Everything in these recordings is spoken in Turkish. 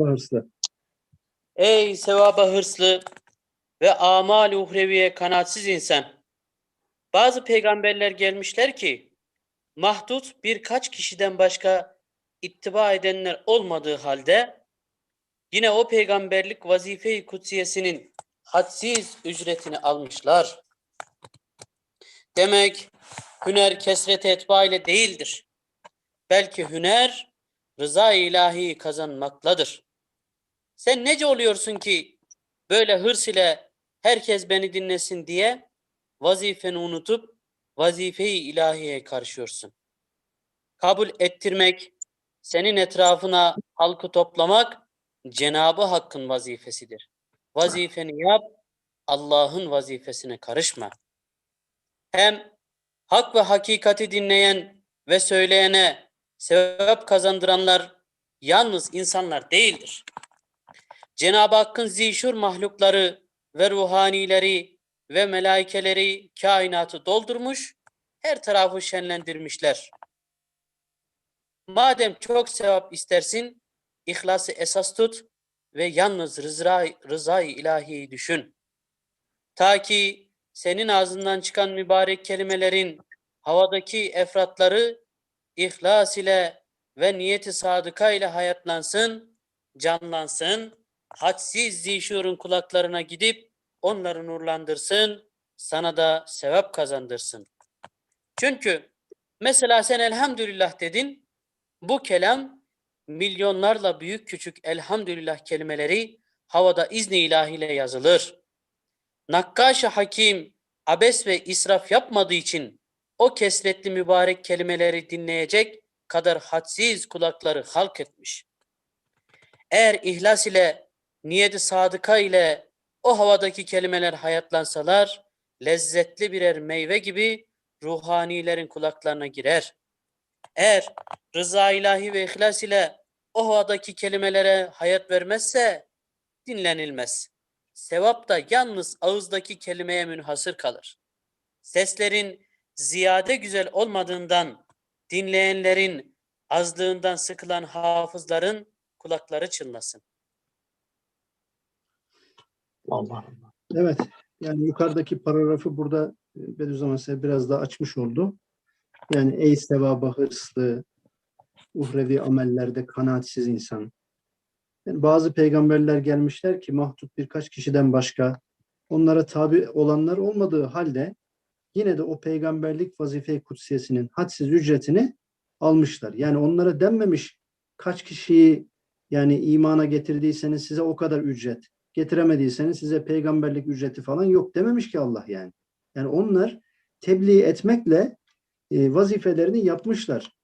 hırslı. Ey sevaba hırslı ve amal uhreviye kanatsiz insan. Bazı peygamberler gelmişler ki mahdut birkaç kişiden başka ittiba edenler olmadığı halde yine o peygamberlik vazife-i kutsiyesinin hadsiz ücretini almışlar. Demek hüner kesrete etba ile değildir. Belki hüner rıza-i ilahi kazanmakladır. Sen nece oluyorsun ki böyle hırs ile herkes beni dinlesin diye vazifeni unutup vazife-i ilahiye karışıyorsun. Kabul ettirmek, senin etrafına halkı toplamak Cenabı Hakk'ın vazifesidir. Vazifeni yap, Allah'ın vazifesine karışma. Hem hak ve hakikati dinleyen ve söyleyene sevap kazandıranlar yalnız insanlar değildir. Cenab-ı Hakk'ın zişur mahlukları ve ruhanileri ve melaikeleri kainatı doldurmuş, her tarafı şenlendirmişler. Madem çok sevap istersin, ihlası esas tut ve yalnız rıza, rızayı ilahiyi düşün. Ta ki senin ağzından çıkan mübarek kelimelerin havadaki efratları ihlas ile ve niyeti sadıka ile hayatlansın, canlansın, hadsiz zişurun kulaklarına gidip onları nurlandırsın, sana da sevap kazandırsın. Çünkü mesela sen elhamdülillah dedin, bu kelam milyonlarla büyük küçük elhamdülillah kelimeleri havada izni ilahiyle yazılır. Nakkaş-ı Hakim abes ve israf yapmadığı için o kesretli mübarek kelimeleri dinleyecek kadar hadsiz kulakları halk etmiş. Eğer ihlas ile, niyeti sadıka ile o havadaki kelimeler hayatlansalar, lezzetli birer meyve gibi ruhanilerin kulaklarına girer. Eğer rıza ilahi ve ihlas ile o havadaki kelimelere hayat vermezse dinlenilmez. Sevap da yalnız ağızdaki kelimeye münhasır kalır. Seslerin ziyade güzel olmadığından, dinleyenlerin azlığından sıkılan hafızların kulakları çınlasın. Allah. Evet. Yani yukarıdaki paragrafı burada e, Bediüzzaman size biraz daha açmış oldu. Yani ey sevaba hırslı, uhrevi amellerde kanaatsiz insan. Yani bazı peygamberler gelmişler ki mahdut birkaç kişiden başka onlara tabi olanlar olmadığı halde yine de o peygamberlik vazife-i kutsiyesinin hadsiz ücretini almışlar. Yani onlara denmemiş kaç kişiyi yani imana getirdiyseniz size o kadar ücret, getiremediyseniz size peygamberlik ücreti falan yok dememiş ki Allah yani. Yani onlar tebliğ etmekle e, vazifelerini yapmışlar.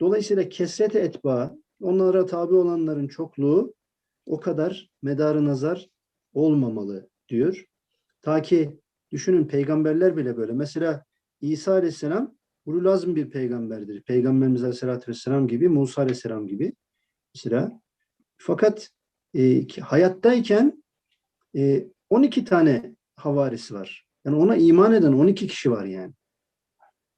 Dolayısıyla kesrete etba, onlara tabi olanların çokluğu o kadar medarı nazar olmamalı diyor. Ta ki düşünün peygamberler bile böyle. Mesela İsa Aleyhisselam ulul bir peygamberdir. Peygamberimiz Aleyhisselatü Vesselam gibi, Musa Aleyhisselam gibi. Mesela fakat e, hayattayken e, 12 tane havarisi var. Yani ona iman eden 12 kişi var yani.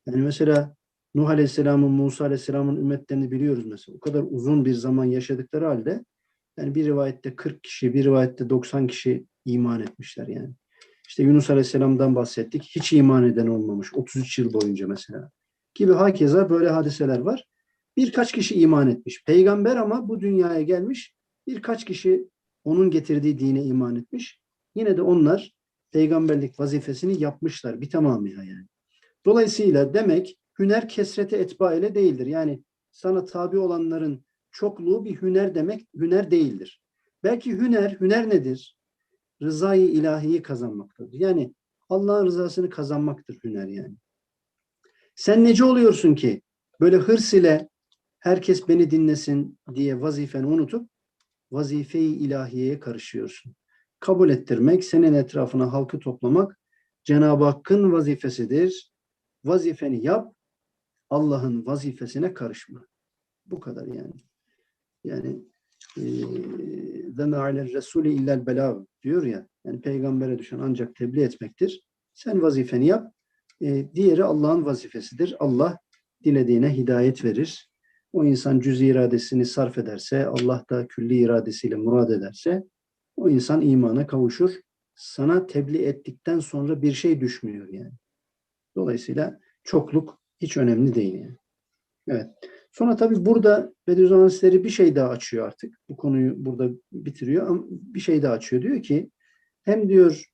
Yani mesela Nuh Aleyhisselam'ın, Musa Aleyhisselam'ın ümmetlerini biliyoruz mesela. O kadar uzun bir zaman yaşadıkları halde yani bir rivayette 40 kişi, bir rivayette 90 kişi iman etmişler yani. İşte Yunus Aleyhisselam'dan bahsettik. Hiç iman eden olmamış. 33 yıl boyunca mesela. Gibi hakeza böyle hadiseler var. Birkaç kişi iman etmiş. Peygamber ama bu dünyaya gelmiş. Birkaç kişi onun getirdiği dine iman etmiş. Yine de onlar peygamberlik vazifesini yapmışlar. Bir tamamıyla yani. Dolayısıyla demek hüner kesrete etba ile değildir. Yani sana tabi olanların çokluğu bir hüner demek hüner değildir. Belki hüner, hüner nedir? Rızayı ilahiyi kazanmaktadır. Yani Allah'ın rızasını kazanmaktır hüner yani. Sen nece oluyorsun ki böyle hırs ile herkes beni dinlesin diye vazifeni unutup vazife-i ilahiyeye karışıyorsun. Kabul ettirmek, senin etrafına halkı toplamak Cenab-ı Hakk'ın vazifesidir. Vazifeni yap, Allah'ın vazifesine karışma. Bu kadar yani. Yani deme alel resulü illel belav diyor ya. Yani peygambere düşen ancak tebliğ etmektir. Sen vazifeni yap. E, diğeri Allah'ın vazifesidir. Allah dilediğine hidayet verir. O insan cüz iradesini sarf ederse, Allah da külli iradesiyle murad ederse, o insan imana kavuşur. Sana tebliğ ettikten sonra bir şey düşmüyor yani. Dolayısıyla çokluk hiç önemli değil yani. Evet. Sonra tabii burada Bediüzzaman Hazretleri bir şey daha açıyor artık. Bu konuyu burada bitiriyor ama bir şey daha açıyor. Diyor ki hem diyor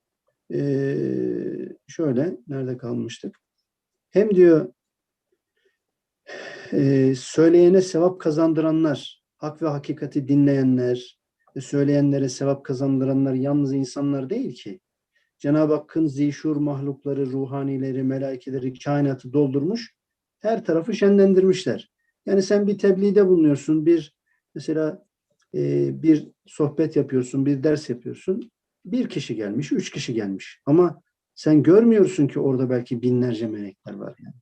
şöyle nerede kalmıştık? Hem diyor eee, söyleyene sevap kazandıranlar, hak ve hakikati dinleyenler söyleyenlere sevap kazandıranlar yalnız insanlar değil ki. Cenab-ı Hakk'ın zişur mahlukları, ruhanileri, melaikeleri, kainatı doldurmuş, her tarafı şenlendirmişler. Yani sen bir tebliğde bulunuyorsun, bir mesela e, bir sohbet yapıyorsun, bir ders yapıyorsun. Bir kişi gelmiş, üç kişi gelmiş. Ama sen görmüyorsun ki orada belki binlerce melekler var yani.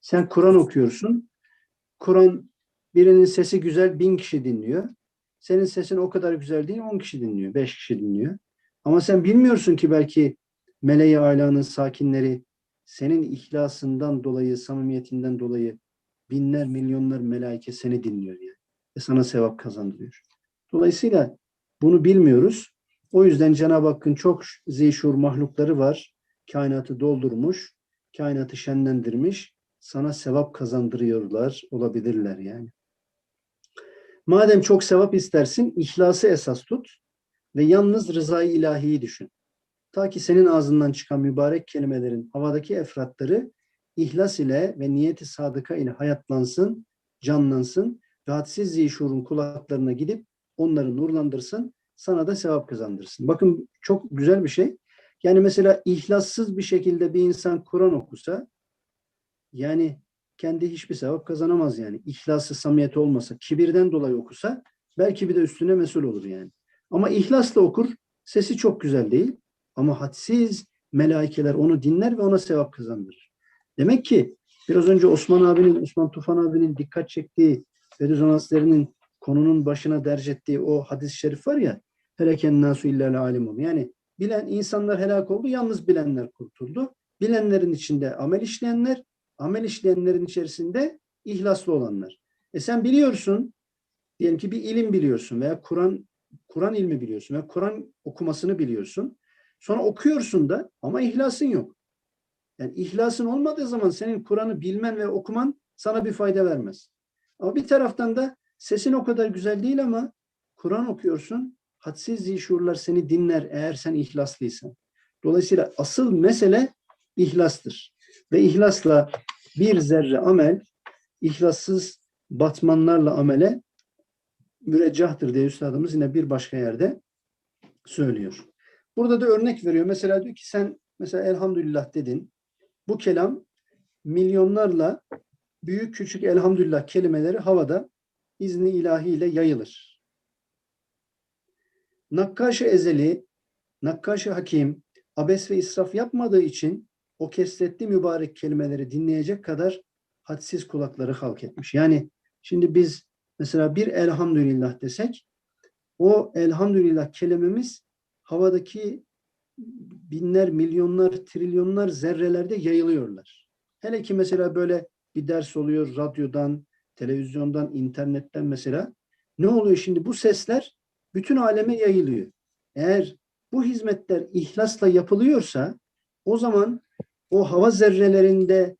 Sen Kur'an okuyorsun. Kur'an birinin sesi güzel, bin kişi dinliyor. Senin sesin o kadar güzel değil, on kişi dinliyor, beş kişi dinliyor. Ama sen bilmiyorsun ki belki meleği alanın sakinleri senin ihlasından dolayı, samimiyetinden dolayı binler, milyonlar melaike seni dinliyor yani. Ve sana sevap kazandırıyor. Dolayısıyla bunu bilmiyoruz. O yüzden Cenab-ı Hakk'ın çok zişur mahlukları var. Kainatı doldurmuş, kainatı şenlendirmiş. Sana sevap kazandırıyorlar, olabilirler yani. Madem çok sevap istersin, ihlası esas tut ve yalnız rızayı ilahiyi düşün. Ta ki senin ağzından çıkan mübarek kelimelerin havadaki efratları ihlas ile ve niyeti sadıka ile hayatlansın, canlansın ve hadsiz zişurun kulaklarına gidip onları nurlandırsın, sana da sevap kazandırsın. Bakın çok güzel bir şey. Yani mesela ihlassız bir şekilde bir insan Kur'an okusa, yani kendi hiçbir sevap kazanamaz yani. İhlası, samimiyeti olmasa, kibirden dolayı okusa, belki bir de üstüne mesul olur yani. Ama ihlasla okur, sesi çok güzel değil. Ama hadsiz melaikeler onu dinler ve ona sevap kazandırır. Demek ki biraz önce Osman abinin, Osman Tufan abinin dikkat çektiği Bediüzzaman konunun başına derc ettiği o hadis-i şerif var ya heleken nasu illâ alimun. Yani bilen insanlar helak oldu, yalnız bilenler kurtuldu. Bilenlerin içinde amel işleyenler, amel işleyenlerin içerisinde ihlaslı olanlar. E sen biliyorsun, diyelim ki bir ilim biliyorsun veya Kur'an Kur'an ilmi biliyorsun veya Kur'an okumasını biliyorsun. Sonra okuyorsun da ama ihlasın yok. Yani ihlasın olmadığı zaman senin Kur'an'ı bilmen ve okuman sana bir fayda vermez. Ama bir taraftan da sesin o kadar güzel değil ama Kur'an okuyorsun. Hadsiz zişurlar seni dinler eğer sen ihlaslıysan. Dolayısıyla asıl mesele ihlastır. Ve ihlasla bir zerre amel, ihlassız batmanlarla amele müreccahtır diye üstadımız yine bir başka yerde söylüyor. Burada da örnek veriyor. Mesela diyor ki sen mesela elhamdülillah dedin. Bu kelam milyonlarla büyük küçük elhamdülillah kelimeleri havada izni ilahiyle yayılır. Nakkaş-ı ezeli, Nakkaş-ı hakim, abes ve israf yapmadığı için o kesretli mübarek kelimeleri dinleyecek kadar hadsiz kulakları halk etmiş. Yani şimdi biz mesela bir elhamdülillah desek o elhamdülillah kelimemiz havadaki binler, milyonlar, trilyonlar zerrelerde yayılıyorlar. Hele ki mesela böyle bir ders oluyor radyodan, televizyondan, internetten mesela. Ne oluyor şimdi? Bu sesler bütün aleme yayılıyor. Eğer bu hizmetler ihlasla yapılıyorsa o zaman o hava zerrelerinde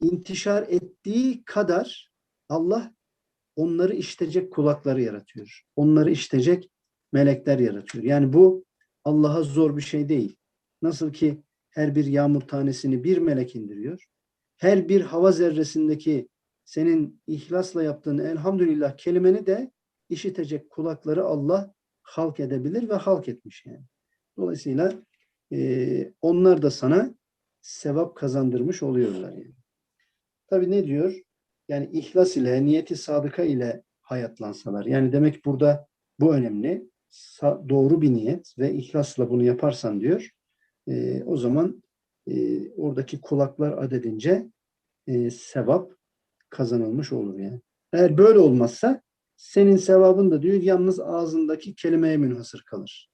intişar ettiği kadar Allah onları işitecek kulakları yaratıyor. Onları işitecek melekler yaratıyor. Yani bu Allah'a zor bir şey değil. Nasıl ki her bir yağmur tanesini bir melek indiriyor. Her bir hava zerresindeki senin ihlasla yaptığın elhamdülillah kelimeni de işitecek kulakları Allah halk edebilir ve halk etmiş yani. Dolayısıyla e, onlar da sana sevap kazandırmış oluyorlar yani. Tabii ne diyor? Yani ihlas ile, niyeti sadıka ile hayatlansalar. Yani demek burada bu önemli. Doğru bir niyet ve ihlasla bunu yaparsan diyor, e, o zaman e, oradaki kulaklar adedince e, sevap kazanılmış olur yani. Eğer böyle olmazsa senin sevabın da diyor yalnız ağzındaki kelimeye münhasır kalır.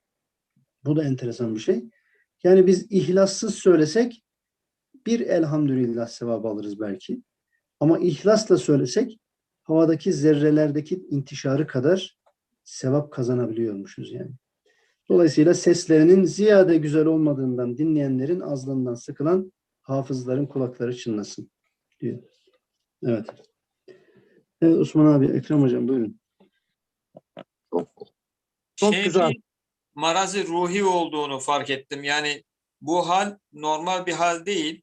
Bu da enteresan bir şey. Yani biz ihlassız söylesek bir elhamdülillah sevabı alırız belki. Ama ihlasla söylesek havadaki zerrelerdeki intişarı kadar sevap kazanabiliyormuşuz yani. Dolayısıyla seslerinin ziyade güzel olmadığından dinleyenlerin azlığından sıkılan hafızların kulakları çınlasın diyor. Evet. Evet Osman abi, Ekrem hocam buyurun. Çok, çok şey güzel. bir marazı ruhi olduğunu fark ettim. Yani bu hal normal bir hal değil.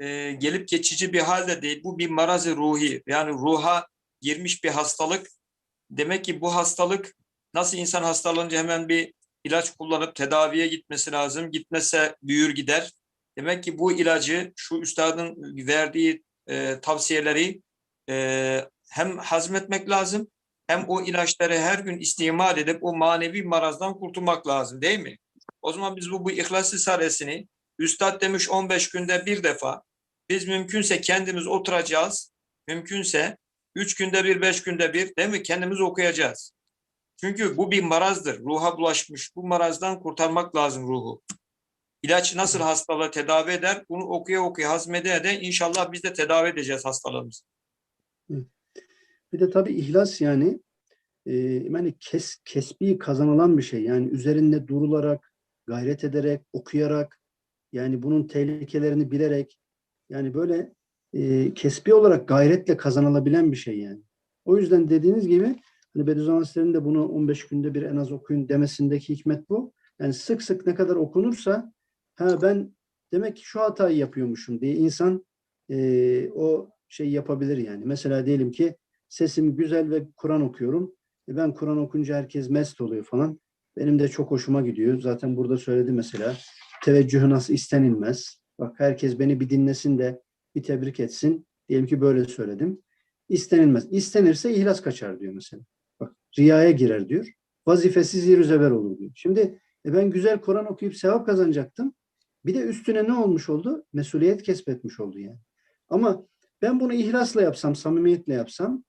Ee, gelip geçici bir hal de değil. Bu bir marazı ruhi. Yani ruha girmiş bir hastalık. Demek ki bu hastalık nasıl insan hastalanınca hemen bir ilaç kullanıp tedaviye gitmesi lazım. Gitmese büyür gider. Demek ki bu ilacı şu üstadın verdiği e, tavsiyeleri e, hem hazmetmek lazım hem o ilaçları her gün istimal edip o manevi marazdan kurtulmak lazım değil mi? O zaman biz bu, bu İhlas Risalesini Üstad demiş 15 günde bir defa biz mümkünse kendimiz oturacağız. Mümkünse 3 günde bir, 5 günde bir değil mi? Kendimiz okuyacağız. Çünkü bu bir marazdır. Ruha bulaşmış. Bu marazdan kurtarmak lazım ruhu. İlaç nasıl hastalığı tedavi eder? Bunu okuya okuya hazmede ede inşallah biz de tedavi edeceğiz hastalığımızı. Bir de tabii ihlas yani e, yani kes, kesbi kazanılan bir şey. Yani üzerinde durularak, gayret ederek, okuyarak, yani bunun tehlikelerini bilerek, yani böyle e, kesbi olarak gayretle kazanılabilen bir şey yani. O yüzden dediğiniz gibi hani Bediüzzaman Hazretleri'nin de bunu 15 günde bir en az okuyun demesindeki hikmet bu. Yani sık sık ne kadar okunursa ha ben demek ki şu hatayı yapıyormuşum diye insan e, o şey yapabilir yani. Mesela diyelim ki sesim güzel ve Kur'an okuyorum. E ben Kur'an okunca herkes mest oluyor falan. Benim de çok hoşuma gidiyor. Zaten burada söyledi mesela. Teveccühü nasıl istenilmez. Bak herkes beni bir dinlesin de bir tebrik etsin. Diyelim ki böyle söyledim. İstenilmez. İstenirse ihlas kaçar diyor mesela. Bak riyaya girer diyor. Vazifesiz yeri zeber olur diyor. Şimdi e ben güzel Kur'an okuyup sevap kazanacaktım. Bir de üstüne ne olmuş oldu? Mesuliyet kesbetmiş oldu yani. Ama ben bunu ihlasla yapsam, samimiyetle yapsam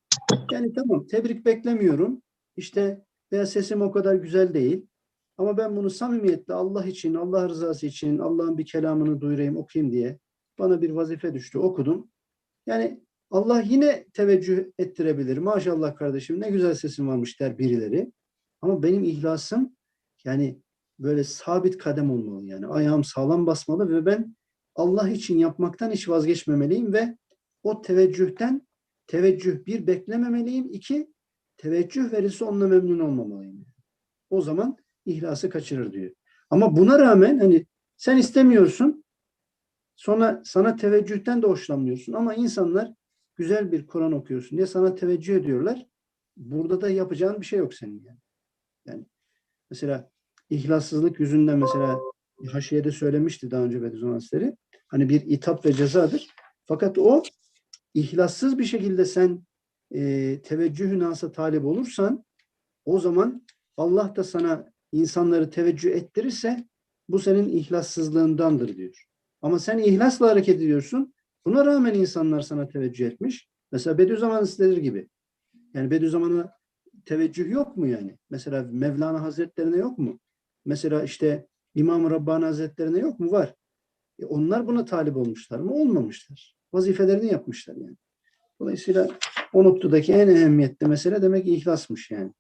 yani tamam tebrik beklemiyorum. İşte veya sesim o kadar güzel değil. Ama ben bunu samimiyetle Allah için, Allah rızası için, Allah'ın bir kelamını duyurayım, okuyayım diye bana bir vazife düştü, okudum. Yani Allah yine teveccüh ettirebilir. Maşallah kardeşim ne güzel sesin varmış der birileri. Ama benim ihlasım yani böyle sabit kadem olmalı yani. Ayağım sağlam basmalı ve ben Allah için yapmaktan hiç vazgeçmemeliyim ve o teveccühten teveccüh bir beklememeliyim. iki teveccüh verirse onunla memnun olmamalıyım. O zaman ihlası kaçırır diyor. Ama buna rağmen hani sen istemiyorsun sonra sana teveccühten de hoşlanmıyorsun ama insanlar güzel bir Kur'an okuyorsun diye sana teveccüh ediyorlar. Burada da yapacağın bir şey yok senin yani. Yani mesela ihlassızlık yüzünden mesela Haşiye'de söylemişti daha önce Bediüzzaman. Hani bir itap ve cezadır. Fakat o ihlassız bir şekilde sen e, teveccüh nasa talip olursan o zaman Allah da sana insanları teveccüh ettirirse bu senin ihlassızlığındandır diyor. Ama sen ihlasla hareket ediyorsun. Buna rağmen insanlar sana teveccüh etmiş. Mesela Bediüzzaman Hazretleri gibi. Yani Bediüzzaman'a teveccüh yok mu yani? Mesela Mevlana Hazretlerine yok mu? Mesela işte İmam-ı Rabbani Hazretlerine yok mu? Var. E onlar buna talip olmuşlar mı? Olmamışlar. Vazifelerini yapmışlar yani. Dolayısıyla o noktadaki en ehemmiyetli mesele demek ihlasmış yani.